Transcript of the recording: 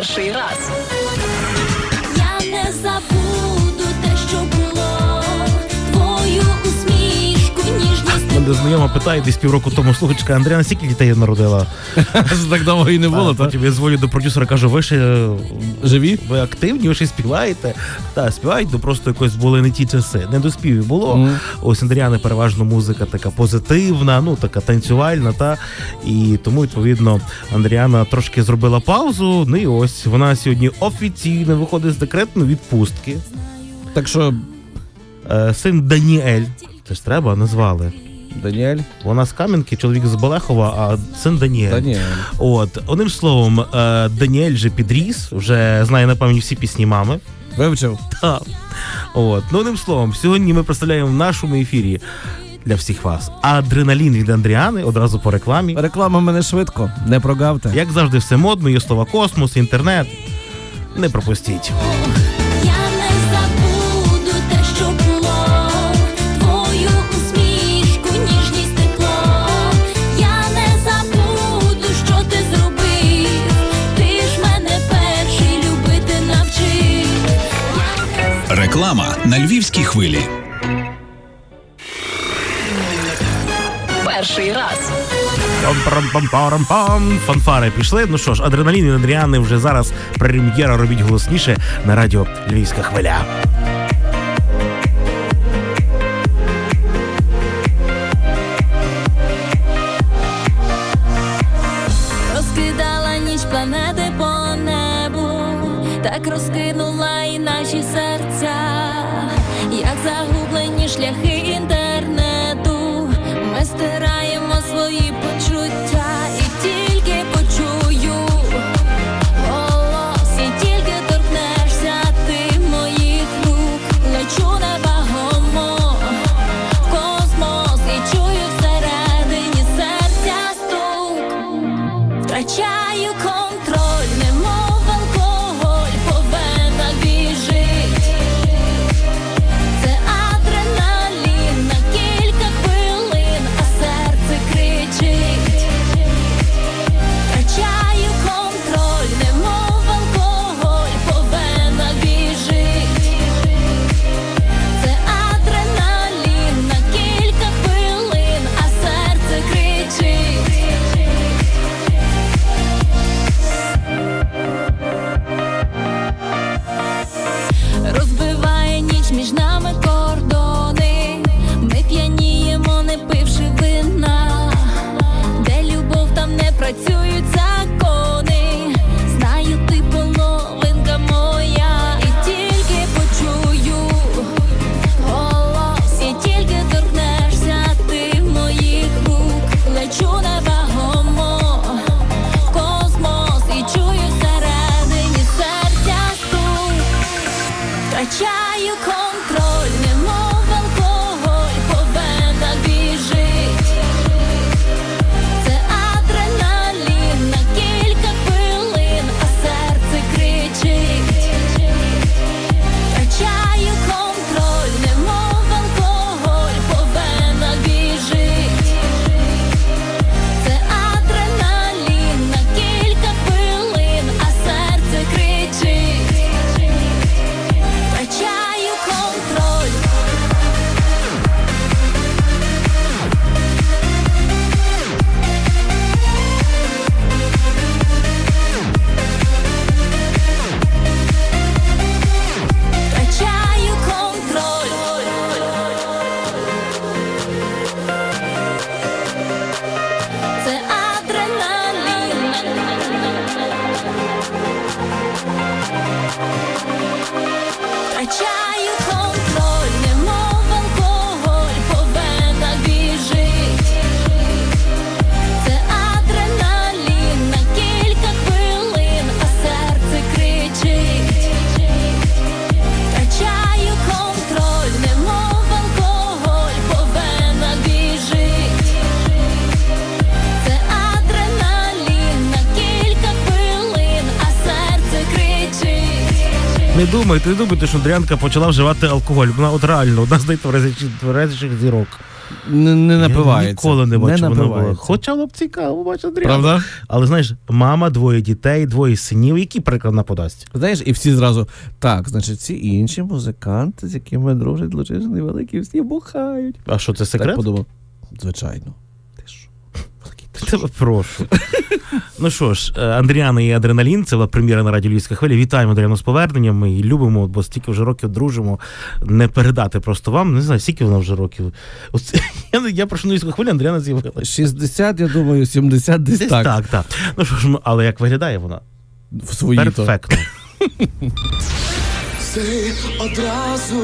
Перший раз. Знайома питає десь півроку тому слухачка Андріана, скільки дітей народила? Так довго і не було, так? Потім я дзвоню до продюсера, кажу, ви ще е, Живі? ви активні, ви ще співаєте? Та співають, ну просто якось були не ті часи. Не до співів було. Ось Андріани переважно музика така позитивна, ну така танцювальна, та і тому відповідно Андріана трошки зробила паузу. Ну і ось вона сьогодні офіційно виходить з декретної відпустки. Так що, Е, Син Даніель, це ж треба, назвали. Даніель? Вона з Кам'янки, чоловік з Балехова, а син Даніель. Даніель. От одним словом, е, Даніель вже підріс, вже знає напевно всі пісні мами. Вивчив? Та. От, ну одним словом, сьогодні ми представляємо в нашому ефірі для всіх вас адреналін від Андріани одразу по рекламі. Реклама мене швидко, не прогавте. Як завжди, все модно, є слова космос, інтернет. Не пропустіть. Я не забуду те, що Реклама на львівській хвилі. Перший раз. Пам-пам-пам-пам-пам. Фанфари пішли. Ну що ж, адреналін і Адріани вже зараз прем'єра робіть голосніше на радіо Львівська хвиля. Так розкинула і наші серця, як загублені шляхи інтернету. Ми стираємо Втрачаю Не думайте, не думайте, що Андріанка почала вживати алкоголь. Вона от реально одна з найтверезіших зірок Не, не Я ніколи не бачив, вона була. напивається. Хоча б цікаво, бачиш, Андріана. Правда? Але знаєш, мама, двоє дітей, двоє синів. Який приклад вона подасть? Знаєш, і всі зразу, так, значить, ці інші музиканти, з якими дружить Лучишин великі, всі бухають. А що це Так секрет? подумав. Звичайно. Ти що? Великий ти Тебе прошу. ну що ж, е, Андріана і Адреналін, це прем'єра на радіо Львівська хвиля. Вітаємо Андріану з поверненням. Ми її любимо, бо стільки вже років дружимо. Не передати просто вам. Не знаю, скільки вона вже років. Ось, я, я прошу на Львівську хвилю, Андріана з'явилася. 60, я думаю, 70 десь, Десь так. так, так. Ну що ж, ну, але як виглядає вона? В свої то. Перфектно. Ти одразу